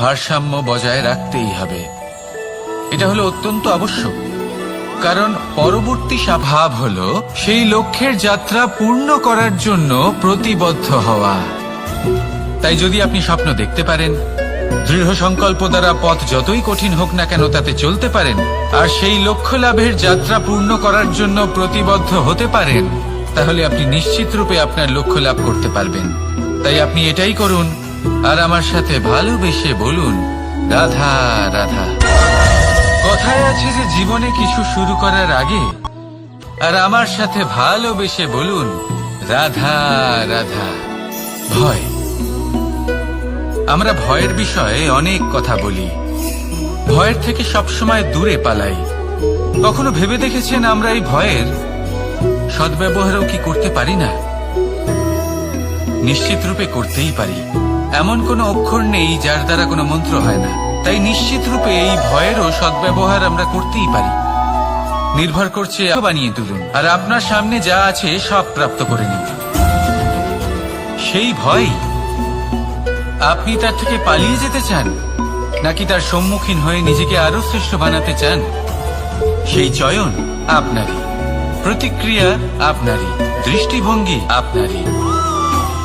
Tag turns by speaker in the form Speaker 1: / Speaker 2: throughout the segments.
Speaker 1: ভারসাম্য বজায় রাখতেই হবে। এটা হলো অত্যন্ত আবশ্যক, কারণ পরবর্তী স্বভাব হলো সেই লক্ষ্যের যাত্রা পূর্ণ করার জন্য প্রতিবদ্ধ হওয়া। তাই যদি আপনি স্বপ্ন দেখতে পারেন, দৃঢ় সংকল্প দ্বারা পথ যতই কঠিন হোক না কেন তাতে চলতে পারেন, আর সেই লক্ষ্য লাভের যাত্রা পূর্ণ করার জন্য প্রতিবদ্ধ হতে পারেন, তাহলে আপনি নিশ্চিত রূপে আপনার লক্ষ্য লাভ করতে পারবেন। তাই আপনি এটাই করুন আর আমার সাথে ভালোবেসে বলুন, রাধা রাধা। কথায় আছে যে জীবনে কিছু শুরু করার আগে, আর আমার সাথে ভালোবেসে বলুন, রাধা রাধা। ভয়। আমরা ভয়ের বিষয়ে অনেক কথা বলি। ভয়ের থেকে সবসময় দূরে পালাই। কখনো ভেবে দেখেছেন আমরা এই ভয়ের? সদ্ব্যবহারও কি করতে পারি না? নিশ্চিত রূপে করতেই পারি। এমন কোনো অক্ষর নেই যার দ্বারা কোনো মন্ত্র হয় না। তাই নিশ্চিত রূপে এই ভয়েরও সদ্ব্যবহার আমরা করতেই পারি। নির্ভর করছে বানিয়ে তুলুন, আর আপনার সামনে যা আছে সব প্রাপ্ত করে নিন। সেই ভয়, আপনি তার থেকে পালিয়ে যেতে চান, নাকি তার সম্মুখীন হয়ে নিজেকে আরও শ্রেষ্ঠ বানাতে চান? সেই চয়ন আপনারই, প্রতিক্রিয়া আপনারই, দৃষ্টিভঙ্গি আপনারই।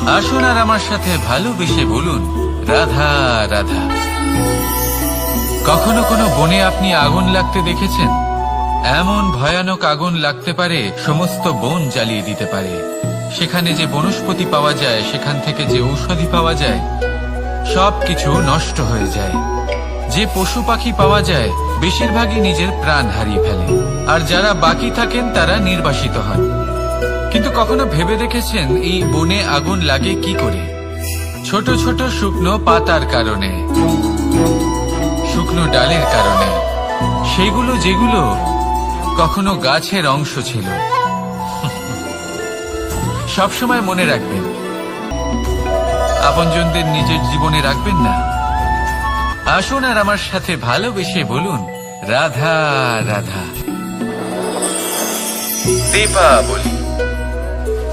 Speaker 1: আসুন আর আমার সাথে ভালোবেসে বলুন, রাধা রাধা। কখনো কোনো বনে আপনি আগুন লাগতে দেখেছেন? এমন ভয়ানক আগুন লাগতে পারে, সমস্ত বন জ্বালিয়ে দিতে পারে। সেখানে যে বনস্পতি পাওয়া যায়, সেখান থেকে যে ঔষধি পাওয়া যায় সব কিছু নষ্ট হয়ে যায়। যে পশু পাখি পাওয়া যায়, বেশিরভাগই নিজের প্রাণ হারিয়ে ফেলে। আর যারা বাকি থাকেন, তারা নির্বাসিত হন। কিন্তু কখনো ভেবে দেখেছেন এই বনে আগুন লাগে কি করে? ছোট ছোট শুকনো পাতার কারণে, শুকনো ডালের কারণে। সেগুলো যেগুলো কখনো গাছের অংশ ছিল। সবসময় মনে রাখবেন, আপনজনদের নিজের জীবনে রাখবেন না। আসুন আর আমার সাথে ভালোবেসে বলুন, রাধা রাধা। দীপাবলি।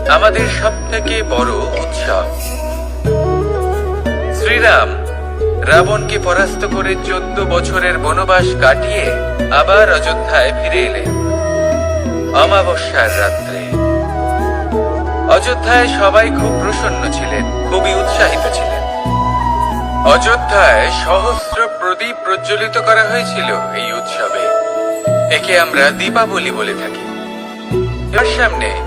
Speaker 1: আমাদের সব থেকে বড় উৎসব। শ্রীরাম রাবণকে পরাস্ত করে চোদ্দ বছরের বনবাস কাটিয়ে আবার অযোধ্যায় ফিরে এলেন। অমাবস্যার রাত্রে। অযোধ্যায় সবাই খুব প্রসন্ন ছিলেন, খুবই উৎসাহিত ছিলেন। অযোধ্যায় সহস্র প্রদীপ প্রজ্বলিত করা হয়েছিল এই উৎসবে। একে আমরা দীপাবলি বলে থাকি। সামনে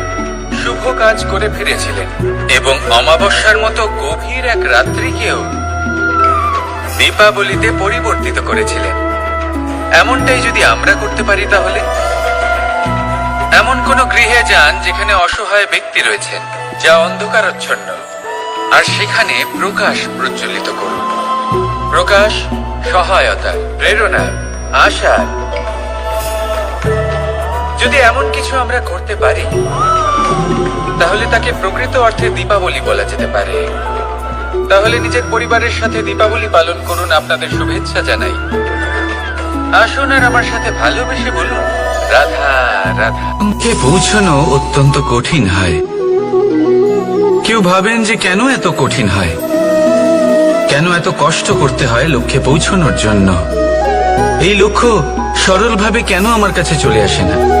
Speaker 1: শুভ কাজ করে ফিরেছিলেন এবং অমাবস্যার মতো গভীর এক রাত্রিকেও দীপাবলিতে পরিবর্তিত করেছিলেন। এমনটাই যদি আমরা করতে পারি তাহলে? এমন কোন গৃহে যান যেখানে অসহায় ব্যক্তি রয়েছেন, যা অন্ধকারচ্ছন্ন। আর সেখানে প্রকাশ প্রজ্বলিত করুন। প্রকাশ, সহায়তা, প্রেরণা, আশা। যদি এমন কিছু আমরা করতে পারি তাহলে তাকে প্রকৃত অর্থে দীপাবলি বলা যেতে পারে। তাহলে নিজের পরিবারের সাথে দীপাবলি পালন করুন আপনাদের শুভেচ্ছা জানাই। আসুন আর আমার সাথে ভালোবেসে বলুন, রাধা রাধা। কে পৌঁছানো অত্যন্ত কঠিন হয়। কেউ ভাবেন যে কেন এত কঠিন হয়? কেন এত কষ্ট করতে হয় লক্ষ্যে পৌঁছানোর জন্য? এই লক্ষ্য সরলভাবে কেন আমার কাছে চলে আসে না?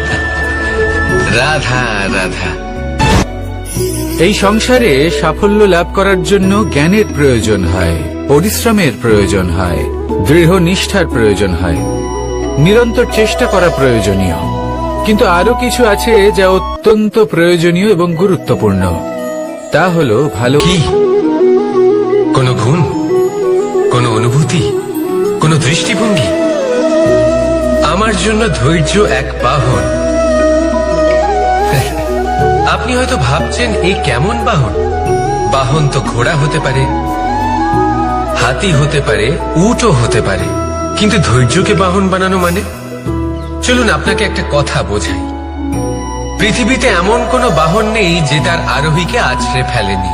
Speaker 1: রাধা রাধা। এই সংসারে সাফল্য লাভ করার জন্য জ্ঞানের প্রয়োজন হয় পরিশ্রমের প্রয়োজন হয় দৃঢ় নিষ্ঠার প্রয়োজন হয় নিরন্তর চেষ্টা করা প্রয়োজনীয়। কিন্তু আরও কিছু আছে যা অত্যন্ত প্রয়োজনীয় এবং গুরুত্বপূর্ণ। তা হলো ভালো
Speaker 2: কি? কোনো গুণ? কোনো অনুভূতি? কোনো দৃষ্টিভঙ্গি? আমার জন্য ধৈর্য এক বাহন। আপনি হয়তো ভাবছেন, এই কেমন বাহন? বাহন তো ঘোড়া হতে পারে, হাতি হতে পারে, উটও হতে পারে। কিন্তু ধৈর্যকে বাহন বানানো মানে? চলুন আপনাকে একটা কথা বোঝাই। পৃথিবীতে এমন কোনো বাহন নেই যে তার আরোহীকে আছড়ে ফেলেনি।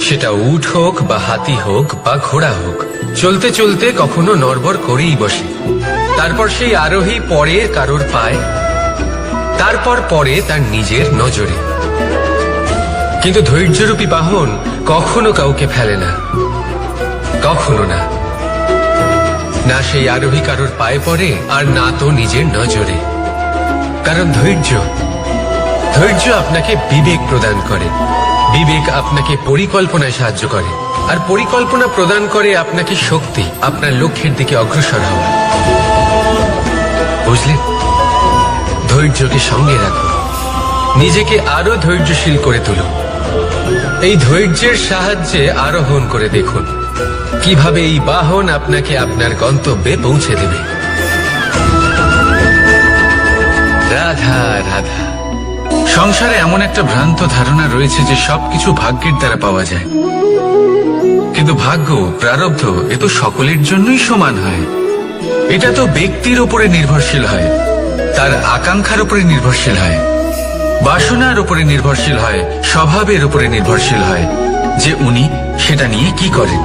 Speaker 2: সেটা উট হোক বা হাতি হোক বা ঘোড়া হোক, চলতে চলতে কখনো নড়বড় করেই বসে। তারপর সেই আরোহী পরে কারোর পায় তারপর পরে তার নিজের নজরে। কিন্তু ধৈর্যরূপী বাহন কখনো কাউকে ফেলে না। কখনো না। না সেই আরোহী কারোর পায়ে পড়ে, আর না তো নিজের নজরে। কারণ ধৈর্য ধৈর্য আপনাকে বিবেক প্রদান করে। বিবেক আপনাকে পরিকল্পনায় সাহায্য করে। আর পরিকল্পনা প্রদান করে আপনাকে শক্তি, আপনার লক্ষ্যের দিকে অগ্রসর হওয়া। বুঝলেন? ধৈর্যকে সঙ্গে রাখুন নিজেকে আরও ধৈর্যশীল করে তুলুন এই ধৈর্যের সাহায্যে আরোহণ করে দেখুন, কীভাবে এই বাহন আপনাকে আপনার গন্তব্যে পৌঁছে দেবে। রাধা রাধা।
Speaker 1: সংসারে এমন একটা ভ্রান্ত ধারণা রয়েছে যে সবকিছু ভাগ্যের দ্বারা পাওয়া যায়। কিন্তু ভাগ্য, প্রারব্ধ, এ তো সকলের জন্যই সমান হয়। এটা তো ব্যক্তির উপরে নির্ভরশীল হয়। তার আকাঙ্ক্ষার উপরে নির্ভরশীল হয়। বাসনার উপরে নির্ভরশীল হয়, স্বভাবের উপরে নির্ভরশীল হয় যে উনি সেটা নিয়ে কি করেন।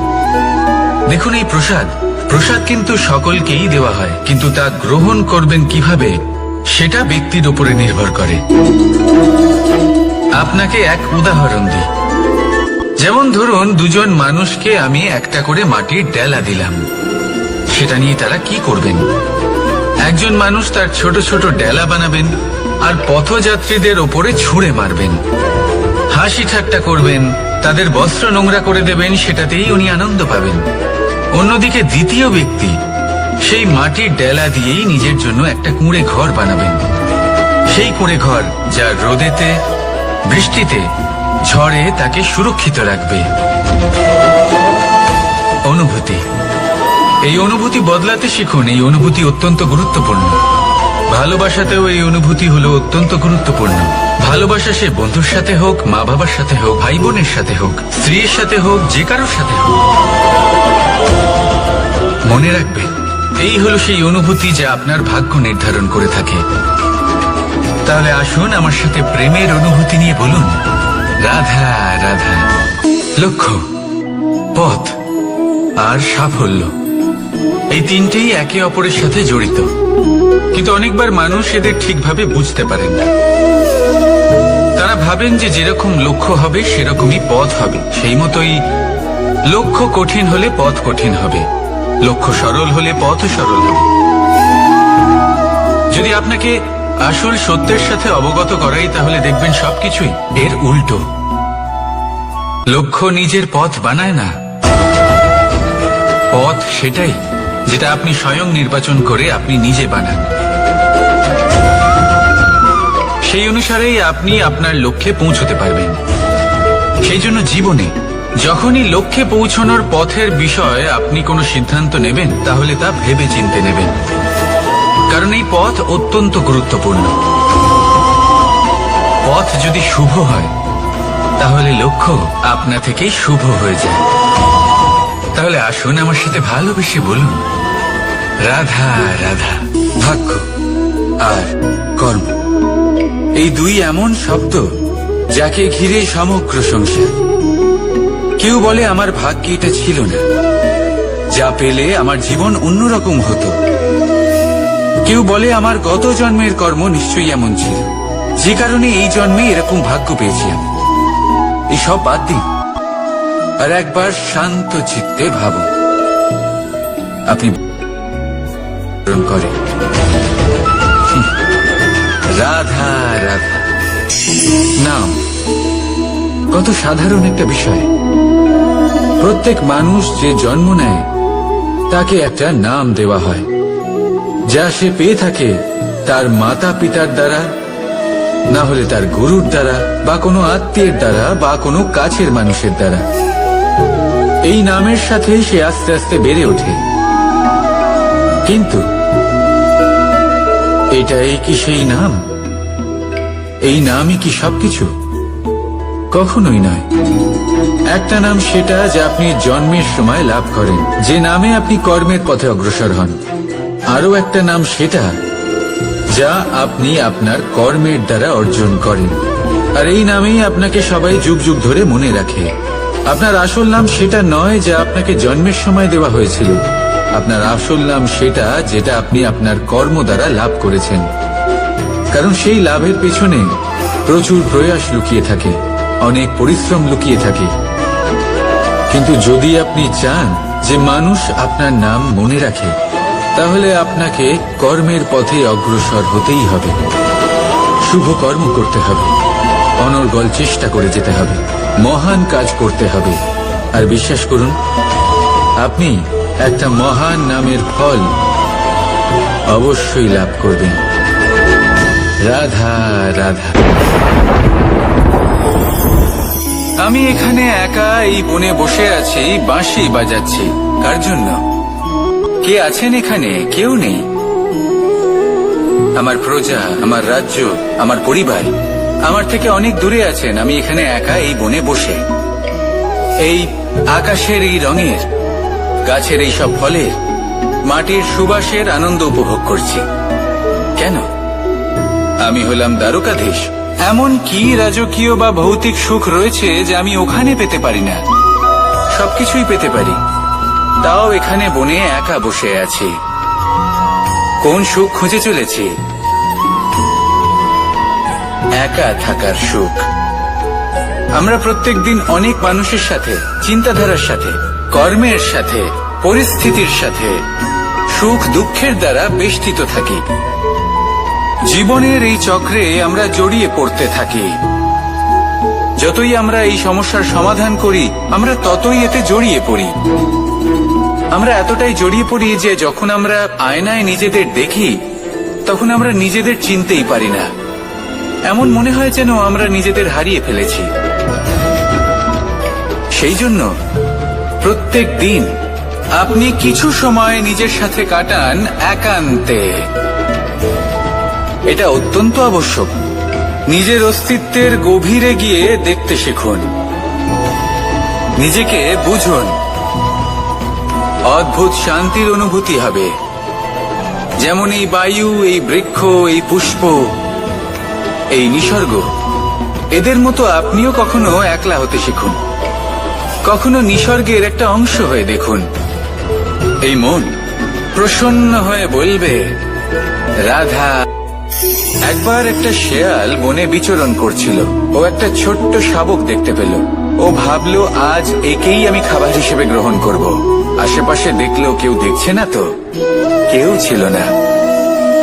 Speaker 1: দেখুন এই প্রসাদ। প্রসাদ কিন্তু সকলকেই দেওয়া হয়, কিন্তু তা গ্রহণ করবেন কীভাবে, সেটা ব্যক্তির উপরে নির্ভর করে। আপনাকে এক উদাহরণ দিই। যেমন ধরুন, দুজন মানুষকে আমি একটা করে মাটির ডেলা দিলাম। সেটা নিয়ে তারা কি করবেন? একজন মানুষ তার ছোট ছোট ডেলা বানাবেন আর পথযাত্রীদের ওপরে ছুঁড়ে মারবেন। হাসি ঠাট্টা করবেন, তাদের বস্ত্র নোংরা করে দেবেন, সেটাতেই উনি আনন্দ পাবেন। অন্যদিকে দ্বিতীয় ব্যক্তি, সেই মাটির ডেলা দিয়েই নিজের জন্য একটা কুঁড়ে ঘর বানাবেন। সেই কুঁড়ে ঘর যা রোদেতে, বৃষ্টিতে, ঝড়ে তাকে সুরক্ষিত রাখবে। অনুভূতি। এই অনুভূতি বদলাতে শিখুন, এই অনুভূতি অত্যন্ত গুরুত্বপূর্ণ। ভালোবাসাতেও এই অনুভূতি হলো অত্যন্ত গুরুত্বপূর্ণ। ভালোবাসা সে বন্ধুর সাথে হোক মা বাবার সাথে হোক ভাই বোনের সাথে হোক, স্ত্রীর সাথে হোক, যে কারোর সাথে হোক। মনে রাখবেন এই হলো সেই অনুভূতি যা আপনার ভাগ্য নির্ধারণ করে থাকে। তাহলে আসুন আমার সাথে প্রেমের অনুভূতি নিয়ে বলুন। রাধা রাধা। লক্ষ্য, পথ আর সাফল্য। এই তিনটেই একে অপরের সাথে জড়িত। কিন্তু অনেকবার মানুষ এদের ঠিকভাবে বুঝতে পারেন না। তারা ভাবেন যে যেরকম লক্ষ্য হবে, সেরকমই পথ হবে। সেই মতোই লক্ষ্য কঠিন হলে পথ কঠিন হবে। লক্ষ্য সরল হলে পথ সরল হবে। যদি আপনাকে আসল সত্যের সাথে অবগত করাই, তাহলে দেখবেন সবকিছুই এর উল্টো। লক্ষ্য নিজের পথ বানায় না। পথ সেটাই। যেটা আপনি স্বয়ং নির্বাচন করে আপনি নিজে বানান। সেই অনুসারেই আপনি আপনার লক্ষ্যে পৌঁছতে পারবেন। সেই জন্য জীবনে যখনই লক্ষ্যে পৌঁছানোর পথের বিষয়ে আপনি কোনো সিদ্ধান্ত নেবেন, তাহলে তা ভেবে চিনতে নেবেন। কারণ এই পথ অত্যন্ত গুরুত্বপূর্ণ। পথ যদি শুভ হয়, তাহলে লক্ষ্য আপনা থেকেই শুভ হয়ে যায়। তাহলে আসুন আমার সাথে ভালোবেসে বলুন। রাধা রাধা, ভাগ্য আর কর্ম। এই দুই এমন শব্দ যাকে ঘিরে সমগ্র সংসার। কেউ বলে, আমার ভাগ্যে এটা ছিল না। যা পেলে আমার জীবন অন্যরকম হতো। কেউ বলে, আমার গত জন্মের কর্ম নিশ্চয়ই এমন ছিল। যে কারণে এই জন্মে এরকম ভাগ্য পেয়েছি আমি। এই সব বাদ দিন। আর একবার শান্ত চিত্তে ভাবুন আপনি করে রাধা রাধা। নাম, কত সাধারণ একটা বিষয়। প্রত্যেক মানুষ যে জন্ম নেয়, তাকে একটা নাম দেওয়া হয়। যা সে পেয়ে থাকে তার মাতা পিতার দ্বারা, না হলে তার গুরুর দ্বারা, বা কোনো আত্মীয়ের দ্বারা, বা কোনো কাছের মানুষের দ্বারা। এই নামের সাথে সে আস্তে আস্তে বেড়ে ওঠে। কিন্তু এটাই কি সেই নাম? এই নামই কি সবকিছু? কখনোই নয়। একটা নাম সেটা যা আপনি জন্মের সময় লাভ করেন। যে নামে আপনি কর্মের পথে অগ্রসর হন। আরও একটা নাম সেটা যা আপনি আপনার কর্মের দ্বারা অর্জন করেন। আর এই নামেই আপনাকে সবাই যুগ যুগ ধরে মনে রাখে। আপনার আসল নাম সেটা নয় যা আপনাকে জন্মের সময় দেওয়া হয়েছিল। আপনার আসল নাম সেটা যেটা আপনি আপনার কর্ম দ্বারা লাভ করেছেন। কারণ সেই লাভের পেছনে প্রচুর প্রয়াস লুকিয়ে থাকে, অনেক পরিশ্রম লুকিয়ে থাকে। কিন্তু যদি আপনি চান যে মানুষ আপনার নাম মনে রাখে, তাহলে আপনাকে কর্মের পথে অগ্রসর হতেই হবে। শুভ কর্ম করতে হবে, অনর্গল চেষ্টা করে যেতে হবে। মহান কাজ করতে হবে। আর বিশ্বাস করুন, আপনি একটা মহান নামের ফল অবশ্যই লাভ করবেন। রাধা রাধা। আমি এখানে একা এই বনে বসে আছি, বাঁশি বাজাচ্ছি। কার জন্য? কে আছেন এখানে? কেউ নেই। আমার প্রজা, আমার রাজ্য, আমার পরিবার। আমার থেকে অনেক দূরে আছেন। আমি এখানে একা এই বনে বসে। এই আকাশের এই রঙের, গাছের এই সব ফলের, মাটির সুবাসের আনন্দ উপভোগ করছি। কেন? আমি হলাম দ্বারকাধীশ। এমন কি রাজকীয় বা ভৌতিক সুখ রয়েছে যে আমি ওখানে পেতে পারি না? সবকিছুই পেতে পারি। তাও এখানে বনে একা বসে আছি। কোন সুখ খুঁজে চলেছি? একা থাকার সুখ। আমরা প্রত্যেকদিন অনেক মানুষের সাথে, চিন্তাধারার সাথে, কর্মের সাথে, পরিস্থিতির সাথে, সুখ দুঃখের দ্বারা বেষ্টিত থাকি। জীবনের এই চক্রে আমরা জড়িয়ে পড়তে থাকি। যতই আমরা এই সমস্যার সমাধান করি, আমরা ততই এতে জড়িয়ে পড়ি। আমরা এতটাই জড়িয়ে পড়ি যে যখন আমরা আয়নায় নিজেদের দেখি, তখন আমরা নিজেদের চিনতেই পারি না। এমন মনে হয় যেন আমরা নিজেদের হারিয়ে ফেলেছি। সেই জন্য প্রত্যেক দিন আপনি কিছু সময় নিজের সাথে কাটান একান্তে। এটা অত্যন্ত আবশ্যক। নিজের অস্তিত্বের গভীরে গিয়ে দেখতে শিখুন। নিজেকে বুঝুন। অদ্ভুত শান্তির অনুভূতি হবে। যেমন এই বায়ু, এই বৃক্ষ, এই পুষ্প এই নিসর্গ। এদের মতো আপনিও কখনো একলা হতে শিখুন। কখনো নিসর্গের একটা অংশ হয়ে দেখুন। এই মন প্রসন্ন হয়ে বলবে, রাধা। একবার একটা শেয়াল বনে বিচরণ করছিল। ও একটা ছোট্ট শাবক দেখতে পেল। ও ভাবলো, আজ একেই আমি খাবার হিসেবে গ্রহণ করব। আশেপাশে দেখলেও কেউ দেখছে না তো? কেউ ছিল না।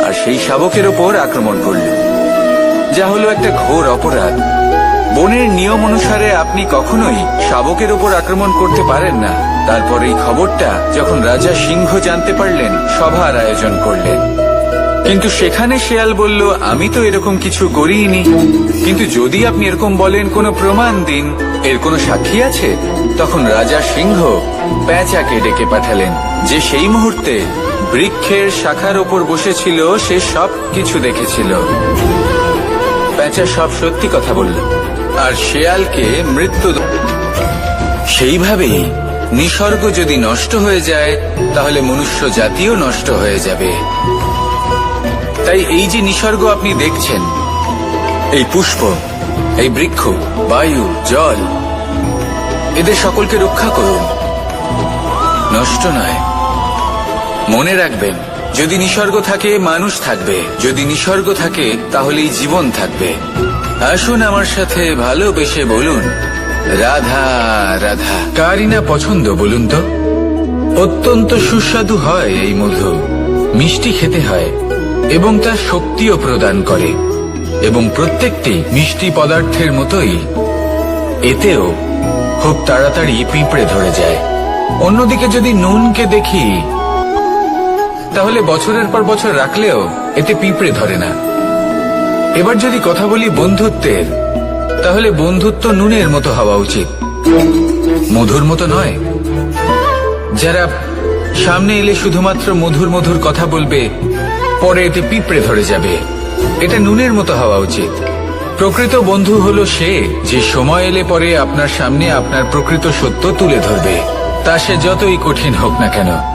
Speaker 1: আর সেই শাবকের ওপর আক্রমণ করল। যা হলো একটা ঘোর অপরাধ। বনের নিয়ম অনুসারে আপনি কখনোই শাবকের ওপর আক্রমণ করতে পারেন না। তারপর এই খবরটা যখন রাজা সিংহ জানতে পারলেন, সভার আয়োজন করলেন। কিন্তু সেখানে শেয়াল বলল, আমি তো এরকম কিছু করিনি। কিন্তু যদি আপনি এরকম বলেন, কোনো প্রমাণ দিন। এর কোনো সাক্ষী আছে? তখন রাজা সিংহ প্যাঁচাকে ডেকে পাঠালেন, যে সেই মুহূর্তে বৃক্ষের শাখার ওপর বসেছিল, সে সব কিছু দেখেছিল। প্যাঁচা সব সত্যি কথা বলল। আর শেয়ালকে মৃত্যু সেইভাবেই নিসর্গ যদি নষ্ট হয়ে যায়, তাহলে মনুষ্য জাতিও নষ্ট হয়ে যাবে। তাই এই যে নিসর্গ আপনি দেখছেন, এই পুষ্প, এই বৃক্ষ, বায়ু, জল, এদের সকলকে রক্ষা করুন। নষ্ট নয়, মনে রাখবেন। যদি নিসর্গ থাকে, মানুষ থাকবে। যদি নিসর্গ থাকে, তাহলেই জীবন থাকবে। আসুন আমার সাথে ভালোবেসে বলুন, রাধা রাধা। কারই না পছন্দ বলুন তো? অত্যন্ত সুস্বাদু হয় এই মধু। মিষ্টি খেতে হয় এবং তা শক্তিও প্রদান করে। এবং প্রত্যেকটি মিষ্টি পদার্থের মতোই এতেও খুব তাড়াতাড়ি পিঁপড়ে ধরে যায়। অন্যদিকে যদি নুনকে দেখি তাহলে বছরের পর বছর রাখলেও এতে পিঁপড়ে ধরে না। এবার যদি কথা বলি বন্ধুত্বের, তাহলে বন্ধুত্ব নুনের মতো হওয়া উচিত। মধুর মতো নয়। যারা সামনে এলে শুধুমাত্র মধুর মধুর কথা বলবে, পরে এতে পিঁপড়ে ধরে যাবে। এটা নুনের মতো হওয়া উচিত। প্রকৃত বন্ধু হলো সে যে সময় এলে পরে আপনার সামনে আপনার প্রকৃত সত্য তুলে ধরবে। তা সে যতই কঠিন হোক না কেন।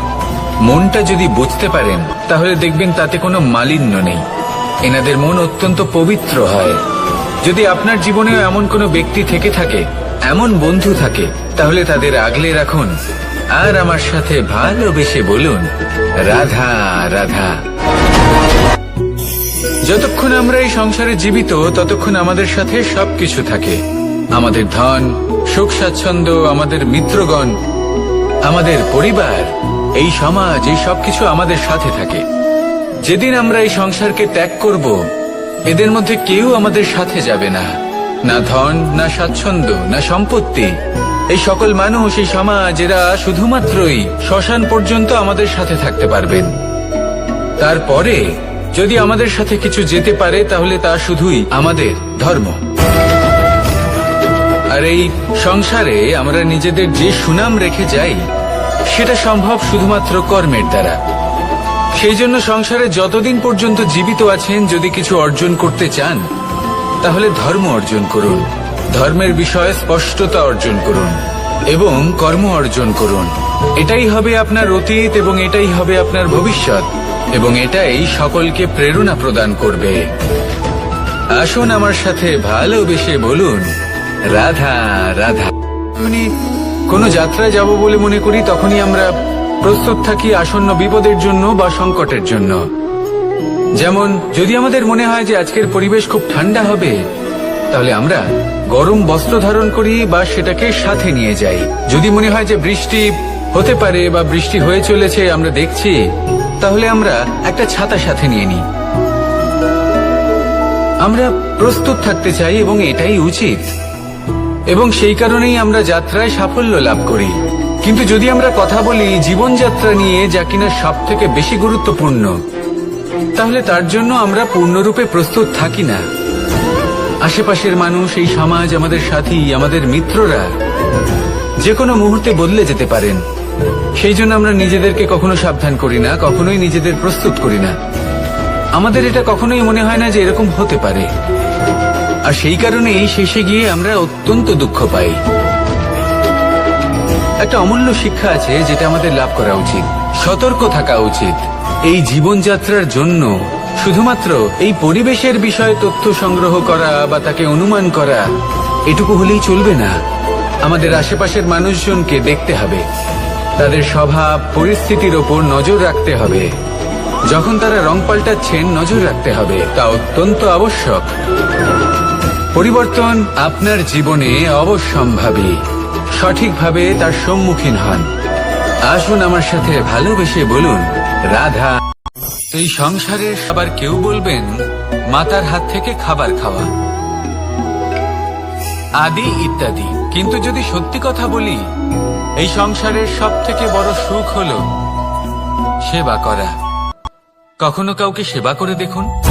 Speaker 1: মনটা যদি বুঝতে পারেন, তাহলে দেখবেন তাতে কোনো মালিন্য নেই। এনাদের মন অত্যন্ত পবিত্র হয়। যদি আপনার জীবনেও এমন কোনো ব্যক্তি থেকে থাকে, এমন বন্ধু থাকে, তাহলে তাদের আগলে রাখুন। আর আমার সাথে ভালোবেসে বলুন, রাধা রাধা। যতক্ষণ আমরা এই সংসারে জীবিত, ততক্ষণ আমাদের সাথে সবকিছু থাকে। আমাদের ধন সুখ স্বাচ্ছন্দ্য আমাদের মিত্রগণ, আমাদের পরিবার। এই সমাজ, এই সবকিছু আমাদের সাথে থাকে। যেদিন আমরা এই সংসারকে ত্যাগ করব, এদের মধ্যে কেউ আমাদের সাথে যাবে না। না ধন, না স্বাচ্ছন্দ্য, না সম্পত্তি। এই সকল মানুষ, এই সমাজ, এরা শুধুমাত্রই শ্মশান পর্যন্ত আমাদের সাথে থাকতে পারবেন। তারপরে, যদি আমাদের সাথে কিছু যেতে পারে, তাহলে তা শুধুই আমাদের ধর্ম। আর এই সংসারে আমরা নিজেদের যে সুনাম রেখে যাই সেটা সম্ভব শুধুমাত্র কর্মের দ্বারা। সেই জন্য সংসারে যতদিন পর্যন্ত জীবিত আছেন, যদি কিছু অর্জন করতে চান, তাহলে ধর্ম অর্জন করুন। ধর্মের বিষয়ে স্পষ্টতা অর্জন করুন এবং কর্ম অর্জন করুন। এটাই হবে আপনার অতীত এবং এটাই হবে আপনার ভবিষ্যৎ এবং এটাই সকলকে প্রেরণা প্রদান করবে। আসুন আমার সাথে ভালোবেসে বলুন, রাধা রাধা। যখনই কোনো যাত্রায় যাব বলে মনে করি, তখনই আমরা প্রস্তুত থাকি আসন্ন বিপদের জন্য বা সংকটের জন্য। যেমন, যদি আমাদের মনে হয় যে আজকের পরিবেশ খুব ঠান্ডা হবে, তাহলে আমরা গরম বস্ত্র ধারণ করি বা সেটাকে সাথে নিয়ে যাই। যদি মনে হয় যে বৃষ্টি হতে পারে বা বৃষ্টি হয়ে চলেছে, আমরা দেখছি, তাহলে আমরা একটা ছাতা সাথে নিয়ে নিই। আমরা প্রস্তুত থাকতে চাই এবং এটাই উচিত। এবং সেই কারণেই আমরা যাত্রায় সাফল্য লাভ করি। কিন্তু যদি আমরা কথা বলি জীবনযাত্রা নিয়ে যা কিনা সব থেকে বেশি গুরুত্বপূর্ণ, তাহলে তার জন্য আমরা পূর্ণরূপে প্রস্তুত থাকি না। আশেপাশের মানুষ, এই সমাজ, আমাদের সাথী, আমাদের মিত্ররা যে কোনো মুহূর্তে বদলে যেতে পারেন। সেই জন্য আমরা নিজেদেরকে কখনো সাবধান করি না, কখনোই নিজেদের প্রস্তুত করি না। আমাদের এটা কখনোই মনে হয় না যে এরকম হতে পারে। আর সেই কারণেই শেষে গিয়ে আমরা অত্যন্ত দুঃখ পাই। একটা অমূল্য শিক্ষা আছে যেটা আমাদের লাভ করা উচিত, সতর্ক থাকা উচিত। এই জীবনযাত্রার জন্য শুধুমাত্র এই পরিবেশের বিষয়ে তথ্য সংগ্রহ করা বা তাকে অনুমান করা, এটুকু হলেই চলবে না। আমাদের আশেপাশের মানুষজনকে দেখতে হবে। তাদের স্বভাব, পরিস্থিতির ওপর নজর রাখতে হবে। যখন তারা রং পাল্টাচ্ছেন, নজর রাখতে হবে। তা অত্যন্ত আবশ্যক। পরিবর্তন আপনার জীবনে অবশ্যম্ভাবী। সঠিকভাবে তার সম্মুখীন হন। আসুন আমার সাথে ভালোবেসে বলুন, রাধা। এই সংসারের আবার কেউ বলবেন, মাতার হাত থেকে খাবার খাওয়া। আদি ইত্যাদি। কিন্তু যদি সত্যি কথা বলি, এই সংসারের সব থেকে বড় সুখ হল সেবা করা। কখনো কাউকে সেবা করে দেখুন?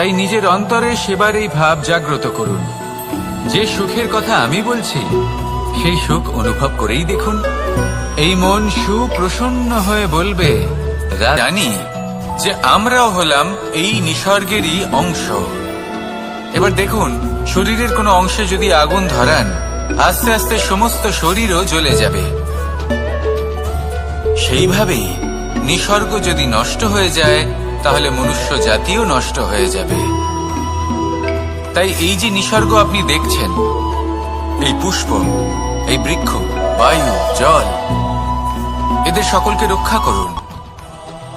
Speaker 1: তাই নিজের অন্তরে সেবার এই ভাব জাগ্রত করুন। যে সুখের কথা আমি বলছি, সেই সুখ অনুভব করেই দেখুন। এই মন সুপ্রসন্ন হয়ে বলবে জানি যে আমরাও হলাম এই নিসর্গেরই অংশ। এবার দেখুন, শরীরের কোনো অংশে যদি আগুন ধরান, আস্তে আস্তে সমস্ত শরীরও জ্বলে যাবে। সেইভাবেই নিসর্গ যদি নষ্ট হয়ে যায় তাহলে মনুষ্য জাতিও নষ্ট হয়ে যাবে। তাই এই যে নিসর্গ আপনি দেখছেন, এই পুষ্প, এই বৃক্ষ, বায়ু, জল, এদের সকলকে রক্ষা করুন।